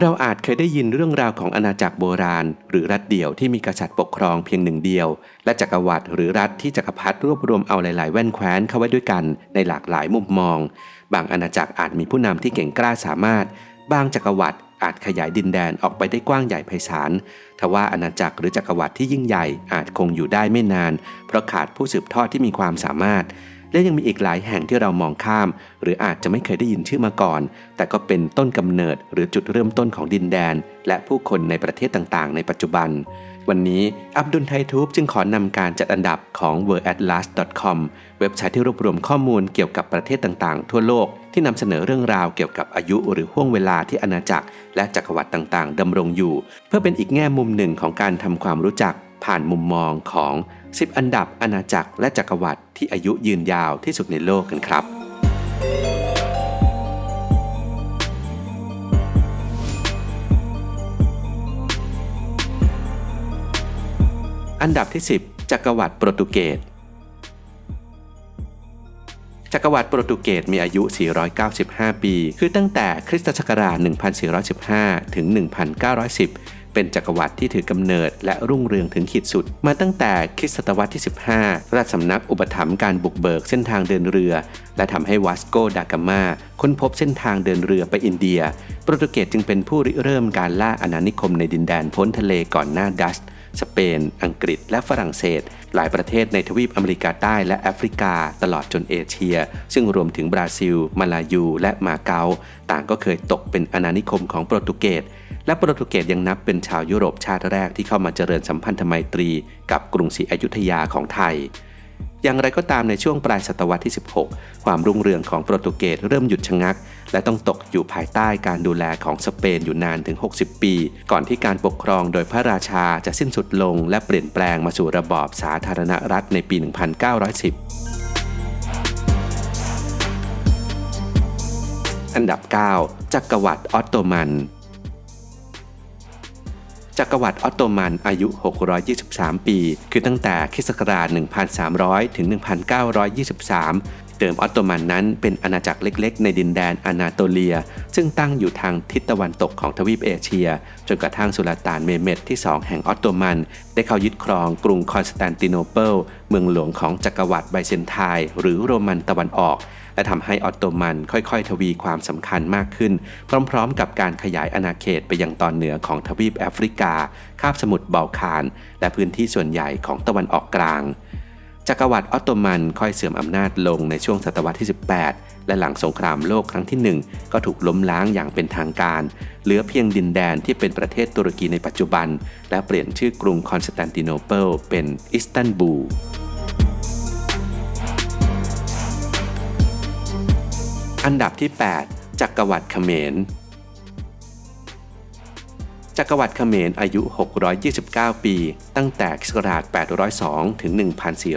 เราอาจเคยได้ยินเรื่องราวของอาณาจักรโบราณ หรือรัฐเดี่ยวที่มีกษัตริย์ปกครองเพียงหนึ่งเดียว และจักรวรรดิหรือรัฐที่จักรพรรดิรวบรวมเอาหลาย ๆ แว่นแคว้นเข้าไว้ด้วยกันในหลากหลายมุมมอง บางอาณาจักรอาจมีผู้นำที่เก่งกล้าสามารถ บางจักรวรรดิอาจขยายดินแดนออกไปได้กว้างใหญ่ไพศาลทว่าอาณาจักรหรือจักรวรรดิที่ยิ่งใหญ่อาจคงอยู่ได้ไม่นาน เพราะขาดผู้สืบทอดที่มีความสามารถ และยังมีอีกหลายแห่งที่เรามองข้าม หรืออาจจะไม่เคยได้ยินชื่อมาก่อน แต่ก็เป็นต้นกำเนิดหรือจุดเริ่มต้นของดินแดน และผู้คนในประเทศต่างๆ ในปัจจุบัน วันนี้อับดุลไททูบจึงขอนำการจัดอันดับของ wordatlas.com เว็บไซต์ที่รวบรวมข้อมูลเกี่ยวกับประเทศต่างๆ ทั่วโลกที่นำเสนอเรื่องราวเกี่ยวกับอายุหรือห่วงเวลาที่อาณาจักร และจักรวรรดิต่างๆดำรงอยู่ เพื่อเป็นอีกแง่มุมหนึ่งของการทำความรู้จัก ผ่านมุมมองของ 10 อันดับอาณาจักรและจักรวรรดิที่อายุยืนยาวที่สุดในโลกกันครับ อันดับที่ 10 จักรวรรดิโปรตุเกสจักรวรรดิโปรตุเกสมีอายุ 495 ปี คือตั้งแต่คริสตศักราช 1415 ถึง 1910 เป็นจักรวรรดิที่ถือกำเนิดและรุ่งเรืองถึงขีดสุด มาตั้งแต่คริสตศตวรรษที่ 15 ราชสำนักอุปถัมภ์การบุกเบิกเส้นทางเดินเรือ และทำให้วาสโกดากามาค้นพบเส้นทางเดินเรือไปอินเดีย โปรตุเกสจึงเป็นผู้ริเริ่มการล่าอาณานิคมในดินแดนพ้นทะเลก่อนหน้าดัช สเปน อังกฤษ และฝรั่งเศส หลายประเทศในทวีปอเมริกาใต้และแอฟริกา ตลอดจนเอเชีย ซึ่งรวมถึงบราซิล มาลายู และมาเก๊า ต่างก็เคยตกเป็นอาณานิคมของโปรตุเกส และโปรตุเกสยังนับเป็นชาวยุโรปชาติแรกที่เข้ามาเจริญสัมพันธไมตรี กับกรุงศรีอยุธยาของไทย อย่างไรก็ตามในช่วงปลายศตวรรษที่ 16 ความรุ่งเรืองของโปรตุเกสเริ่มหยุดชะงัก และต้องตกอยู่ภายใต้การดูแลของสเปนอยู่นานถึง 60 ปี ก่อนที่การปกครองโดยพระราชาจะสิ้นสุดลง และเปลี่ยนแปลงมาสู่ระบอบสาธารณรัฐในปี 1910อันดับ 9 จักรวรรดิออตโตมัน จักรวรรดิออตโตมันอายุ 623 ปี คือตั้งแต่คริสตศักราช1300 ถึง 1923 เดิมออตโตมันนั้นเป็นอาณาจักรเล็กๆ ในดินแดนอานาโตเลีย ซึ่งตั้งอยู่ทางทิศตะวันตกของทวีปเอเชีย จนกระทั่งสุลต่านเมเมดที่ 2 แห่งออตโตมัน ได้เข้ายึดครองกรุงคอนสแตนติโนเปิลเมืองหลวงของจักรวรรดิไบเซนไทน์หรือโรมันตะวันออก และทำให้ออตโตมันค่อยๆ ทวีความสำคัญมากขึ้น พร้อมๆ กับการขยายอาณาเขตไปยังตอนเหนือของทวีปแอฟริกา คาบสมุทรบัลคาน และพื้นที่ส่วนใหญ่ของตะวันออกกลาง จักรวรรดิออตโตมันค่อยเสื่อมอำนาจลงในช่วงศตวรรษที่ 18 และหลังสงครามโลกครั้งที่ 1 ก็ถูกล้มล้างอย่างเป็นทางการ เหลือเพียงดินแดนที่เป็นประเทศตุรกีในปัจจุบัน และเปลี่ยนชื่อกรุงคอนสแตนติโนเปิลเป็นอิสตันบูลอันดับที่ 8 จักรวรรดิเขมร จักรวรรดิเขมรอายุ 629 ปี ตั้งแต่ศักราช802 ถึง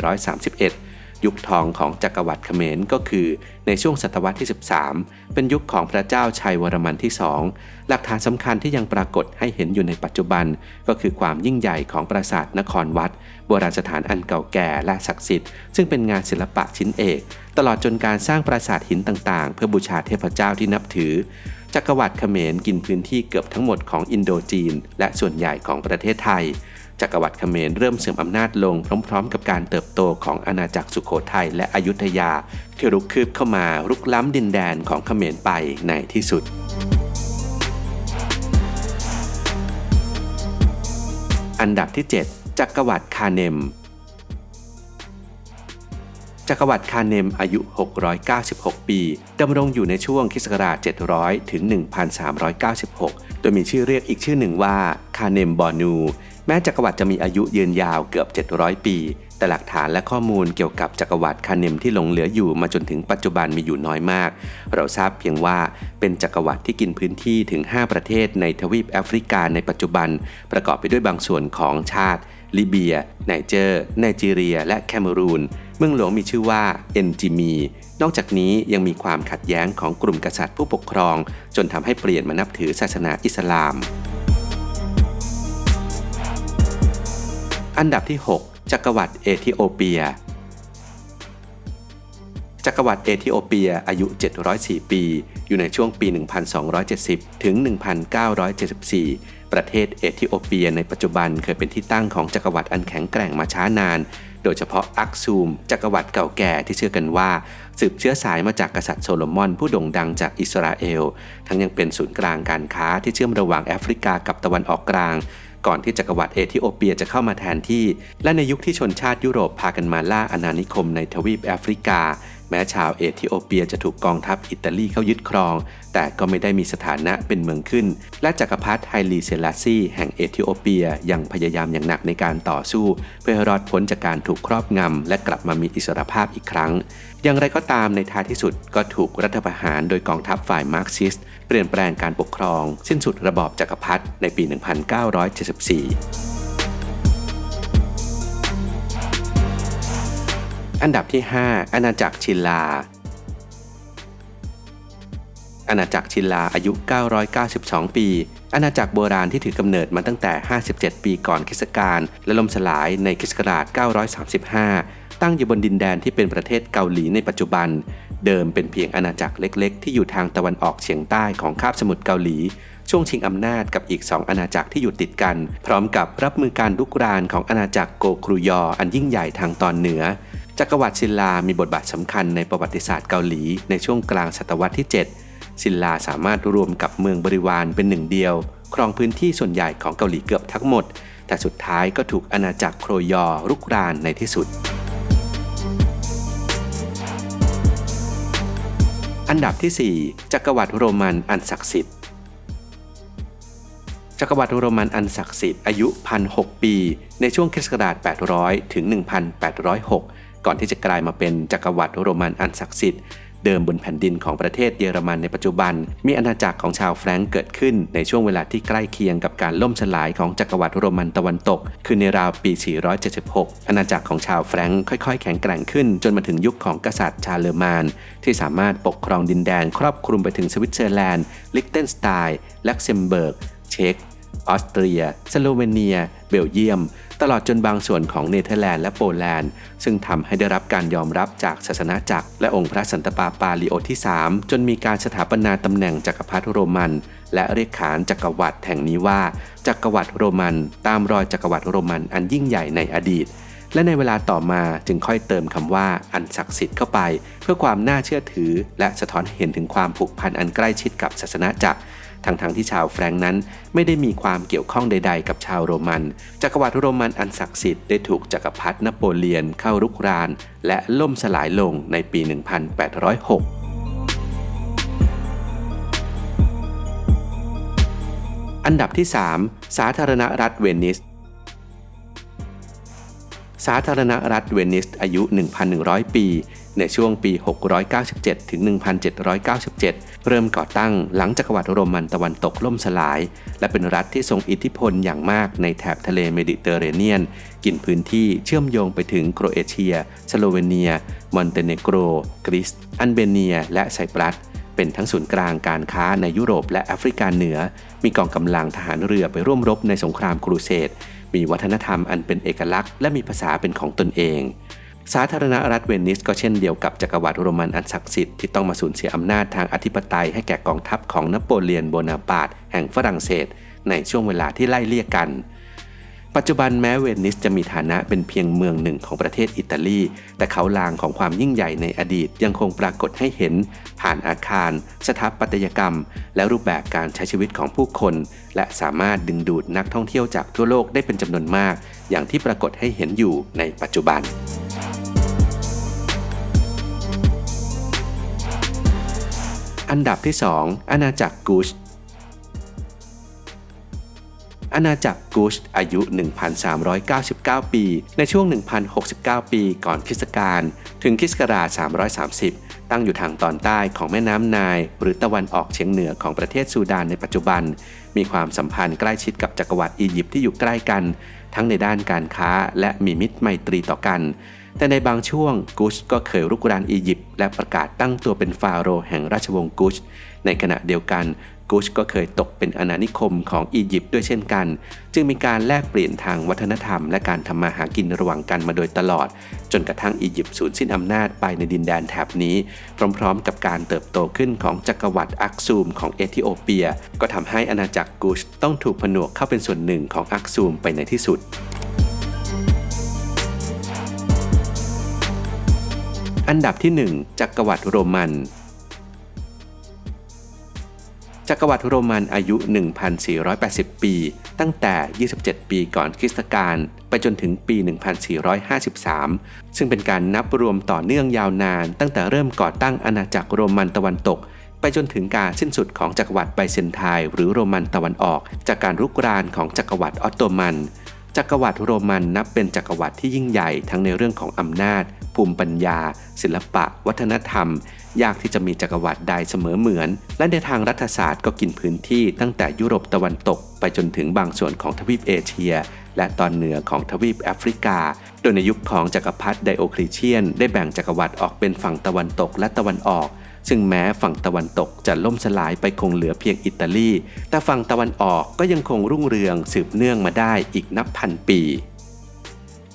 1431 ยุคทองของจักรวรรดิเขมรก็คือ ในช่วงศตวรรษที่ 13 เป็นยุคของพระเจ้าชัยวรมันที่2หลักฐานสำคัญที่ยังปรากฏให้เห็นอยู่ในปัจจุบัน ก็คือความยิ่งใหญ่ของปราสาทนครวัด โบราณสถานอันเก่าแก่และศักดิ์สิทธิ์ ซึ่งเป็นงานศิลปะชิ้นเอก ตลอดจนการสร้างปราสาทหินต่างๆ เพื่อบูชาเทพเจ้าที่นับถือจักรวรรดิเขมรกินพื้นที่เกือบทั้งหมดของอินโดจีน และส่วนใหญ่ของประเทศไทย จักรวรรดิเขมรเริ่มเสื่อมอำนาจลงพร้อม ๆ กับการเติบโตของอาณาจักรสุโขทัยและอยุธยา ที่รุกคืบเข้ามารุกล้ำดินแดนของเขมรไปในที่สุดอันดับที่ 7 จักรวรรดิคาเนม จักรวรรดิคาเนมอายุ 696 ปีดำรงอยู่ในช่วงคริสต์ศักราช700 ถึง 1396 โดยมีชื่อเรียกอีกชื่อหนึ่งว่าคาเนมบอนู แม้จักรวรรดิจะมีอายุยืนยาวเกือบ 700 ปี แต่หลักฐานและข้อมูลเกี่ยวกับจักรวรรดิคาเนมที่หลงเหลืออยู่มาจนถึงปัจจุบันมีอยู่น้อยมาก เราทราบเพียงว่าเป็นจักรวรรดิที่กินพื้นที่ถึง 5 ประเทศในทวีปแอฟริกาในปัจจุบัน ประกอบไปด้วยบางส่วนของชาติ ลิเบีย ไนเจอร์ไนจีเรีย และแคเมรูน เมืองหลวงมีชื่อว่าเอนจิมี นอกจากนี้ยังมีความขัดแย้งของกลุ่มกษัตริย์ผู้ปกครอง จนทำให้เปลี่ยนมานับถือศาสนาอิสลาม อันดับที่ 6 จักรวรรดิเอธิโอเปีย จักรวรรดิเอธิโอเปียอายุ 704 ปี อยู่ในช่วงปี 1270 ถึง 1974 ประเทศเอธิโอเปียในปัจจุบันเคยเป็นที่ตั้งของจักรวรรดิอันแข็งแกร่งมาช้านาน โดยเฉพาะอักซูม จักรวรรดิเก่าแก่ที่เชื่อกันว่า สืบเชื้อสายมาจากกษัตริย์โซโลมอนผู้โด่งดังจากอิสราเอล ทั้งยังเป็นศูนย์กลางการค้าที่เชื่อมระหว่างแอฟริกากับตะวันออกกลาง ก่อนที่จักรวรรดิเอธิโอเปียจะเข้ามาแทนที่ และในยุคที่ชนชาติยุโรปพากันมาล่าอาณานิคมในทวีปแอฟริกา แม้ชาวเอธิโอเปียจะถูกกองทัพอิตาลีเข้ายึดครอง แต่ก็ไม่ได้มีสถานะเป็นเมืองขึ้น และจักรพรรดิไฮลีเซลาซีแห่งเอธิโอเปียยังพยายามอย่างหนักในการต่อสู้ เพื่อห้รอดพ้นจากการถูกครอบงำ และกลับมามีอิสรภาพอีกครั้ง อย่างไรก็ตามในท้ายที่สุดก็ถูกรัฐประหารโดยกองทัพฝ่ายมาร์กซิสต์เปลี่ยนแปลงการปกครอง สิ้นสุดระบอบจักรพรรดิในปี 1974 อันดับที่ 5 อาณาจักรชินลา อาณาจักรชินลาอายุ 992 ปี อาณาจักรโบราณที่ถือกำเนิดมาตั้งแต่ 57 ปีก่อนคริสต์กาลและล่มสลายในคริสต์ศักราช 935 ตั้งอยู่บนดินแดนที่เป็นประเทศเกาหลีในปัจจุบัน เดิมเป็นเพียงอาณาจักรเล็กๆ ที่อยู่ทางตะวันออกเฉียงใต้ของคาบสมุทรเกาหลีช่วงชิงอำนาจกับอีกสองอาณาจักรที่อยู่ติดกัน พร้อมกับรับมือการลุกรานของอาณาจักรโกครูยออันยิ่งใหญ่ทางตอนเหนือ จักรวรรดิซินลามีบทบาทสำคัญในประวัติศาสตร์เกาหลีในช่วงกลางศตวรรษที่7ซินลาสามารถรวมกับเมืองบริวารเป็นหนึ่งเดียว ครองพื้นที่ส่วนใหญ่ของเกาหลีเกือบทั้งหมด แต่สุดท้ายก็ถูกอาณาจักรโครยอรุกรานในที่สุด อันดับที่ 4 จักรวรรดิโรมันอันศักดิ์สิทธิ์จักรวรรดิโรมันอันศักดิ์สิทธิ์อายุพันหปี ในช่วงคริสต์ศักราช 800 ถึง 1806 ก่อนที่จะกลายมาเป็นจักรวรรดิโรมันอันศักดิ์สิทธิ์เดิมบนแผ่นดินของประเทศเยอรมันในปัจจุบัน มีอาณาจักรของชาวแฟรงก์เกิดขึ้นในช่วงเวลาที่ใกล้เคียงกับการล่มสลายของจักรวรรดิโรมันตะวันตก คือในราวปี 476 อาณาจักรของชาวแฟรงก์ค่อยๆ แข็งแกร่งขึ้น จนมาถึงยุคของกษัตริย์ชาเลอร์มาน ที่สามารถปกครองดินแดนครอบคลุมไปถึงสวิตเซอร์แลนด์ ลิกเทนสไตน์ลักเซมเบิร์ก เช็ก ออสเตรีย สโลเวเนีย เบลเยียม ตลอดจนบางส่วนของเนเธอร์แลนด์และโปแลนด์ ซึ่งทำให้ได้รับการยอมรับจากศาสนาจักร และองค์พระสันตะปาปาลิโอที่ 3 จนมีการสถาปนาตำแหน่งจักรพรรดิโรมัน และเรียกขานจักรวรรดิแห่งนี้ว่า จักรวรรดิโรมัน ตามรอยจักรวรรดิโรมันอันยิ่งใหญ่ในอดีตและในเวลาต่อมาจึงค่อยเติมคำว่าอันศักดิ์สิทธิ์เข้าไป เพื่อความน่าเชื่อถือ และสะท้อนเห็นถึงความผูกพันอันใกล้ชิดกับศาสนาจักร ทั้งๆทที่ชาวแฟรงก์นั้นไม่ได้มีความเกี่ยวข้องใด ๆ กับชาวโรมัน จักรวรรดิโรมันอันศักดิ์สิทธิ์ได้ถูกจักรพรรดินโปเลียนเข้ารุกราน และล่มสลายลงในปี 1806อันดับที่ 3 สาธารณรัฐเวนิส สาธารณรัฐเวนิสอายุ 1,100 ปี ในช่วงปี 697 ถึง 1797 เริ่มก่อตั้งหลังจักรวรรดิโรมันตะวันตกล่มสลาย และเป็นรัฐที่ทรงอิทธิพลอย่างมากในแถบทะเลเมดิเตอร์เรเนียน กินพื้นที่เชื่อมโยงไปถึงโครเอเชีย สโลเวเนีย มอนเตเนโกร กรีซ อัลเบเนีย และไซปรัสเป็นทั้งศูนย์กลางการค้าในยุโรปและแอฟริกาเหนือ มีกองกำลังทหารเรือไปร่วมรบในสงครามครูเสด มีวัฒนธรรมอันเป็นเอกลักษณ์ และมีภาษาเป็นของตนเอง สาธารณรัฐเวนิสก็เช่นเดียวกับจักรวรรดิโรมันอันศักดิ์สิทธิ์ที่ต้องมาสูญเสียอำนาจทางอธิปไตยให้แก่กองทัพของนโปเลียนโบนาปาร์ตแห่งฝรั่งเศส ในช่วงเวลาที่ไล่เลี่ยกัน ปัจจุบันแม้เวนิสจะมีฐานะเป็นเพียงเมืองหนึ่งของประเทศอิตาลี แต่เขาลางของความยิ่งใหญ่ในอดีตยังคงปรากฏให้เห็น ผ่านอาคาร สถาปัตยกรรม และรูปแบบการใช้ชีวิตของผู้คน และสามารถดึงดูดนักท่องเที่ยวจากทั่วโลกได้เป็นจำนวนมาก อย่างที่ปรากฏให้เห็นอยู่ในปัจจุบัน อันดับที่ 2 อาณาจักรกูชอาณาจักรกูชอายุ 1,399 ปี ในช่วง 1,069 ปีก่อนคริสตกาลถึงคริสต์ศักราช330 ตั้งอยู่ทางตอนใต้ของแม่น้ำนาย หรือตะวันออกเฉียงเหนือของประเทศซูดานในปัจจุบัน มีความสัมพันธ์ใกล้ชิดกับจักรวรรดิอียิปต์ที่อยู่ใกล้กัน ทั้งในด้านการค้าและมีมิตรไมตรีต่อกัน แต่ในบางช่วงกุชก็เคยรุกรานอียิปต์และประกาศตั้งตัวเป็นฟาโรห์แห่งราชวงศ์กุช ในขณะเดียวกันกุชก็เคยตกเป็นอาณานิคมของอียิปต์ด้วยเช่นกัน จึงมีการแลกเปลี่ยนทางวัฒนธรรมและการทำมาหากินระหว่างกันมาโดยตลอด จนกระทั่งอียิปต์สูญสิ้นอำนาจไปในดินแดนแถบนี้ พร้อมๆ กับการเติบโตขึ้นของจักรวรรดิอักซูมของเอธิโอเปีย ก็ทำให้อาณาจักรกุชต้องถูกผนวกเข้าเป็นส่วนหนึ่งของอักซูมไปในที่สุด อันดับที่ 1 จักรวรรดิโรมัน จักรวรรดิโรมันอายุ 1,480 ปี ตั้งแต่ 27 ปีก่อนคริสตกาลไปจนถึงปี 1453 ซึ่งเป็นการนับรวมต่อเนื่องยาวนาน ตั้งแต่เริ่มก่อตั้งอาณาจักรโรมันตะวันตก ไปจนถึงการสิ้นสุดของจักรวรรดิไบเซนไทน์หรือโรมันตะวันออก จากการรุกรานของจักรวรรดิออตโตมัน จักรวรรดิโรมันนับเป็นจักรวรรดิที่ยิ่งใหญ่ทั้งในเรื่องของอำนาจ ภูมิปัญญา ศิลปะ วัฒนธรรม ยากที่จะมีจักรวรรดิใดเสมอเหมือน และในทางรัฐศาสตร์ก็กินพื้นที่ตั้งแต่ยุโรปตะวันตก ไปจนถึงบางส่วนของทวีปเอเชีย และตอนเหนือของทวีปแอฟริกา โดยในยุคของจักรพรรดิไดโอคลีเชียน ได้แบ่งจักรวรรดิออกเป็นฝั่งตะวันตกและตะวันออก ซึ่งแม้ฝั่งตะวันตกจะล่มสลายไปคงเหลือเพียงอิตาลี แต่ฝั่งตะวันออกก็ยังคงรุ่งเรืองสืบเนื่องมาได้อีกนับพันปี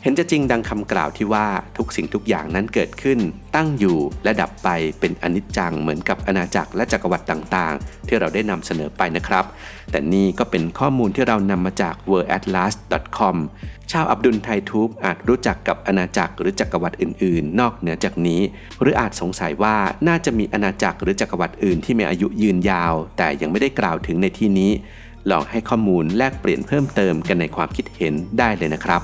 เห็นจะจริงดังคำกล่าวที่ว่าทุกสิ่งทุกอย่างนั้นเกิดขึ้น ตั้งอยู่และดับไปเป็นอนิจจังเหมือนกับอาณาจักรและจักรวรรดิต่างๆ ที่เราได้นำเสนอไปนะครับ แต่นี่ก็เป็นข้อมูลที่เรานำมาจาก worldatlas.com ชาวอับดุลไททูบอาจรู้จักกับอาณาจักรหรือจักรวรรดิอื่น ๆ นอกเหนือจากนี้ หรืออาจสงสัยว่าน่าจะมีอาณาจักรหรือจักรวรรดิอื่นที่มีอายุยืนยาว แต่ยังไม่ได้กล่าวถึงในที่นี้ลองให้ข้อมูลแลกเปลี่ยนเพิ่มเติมกันในความคิดเห็นได้เลยนะครับ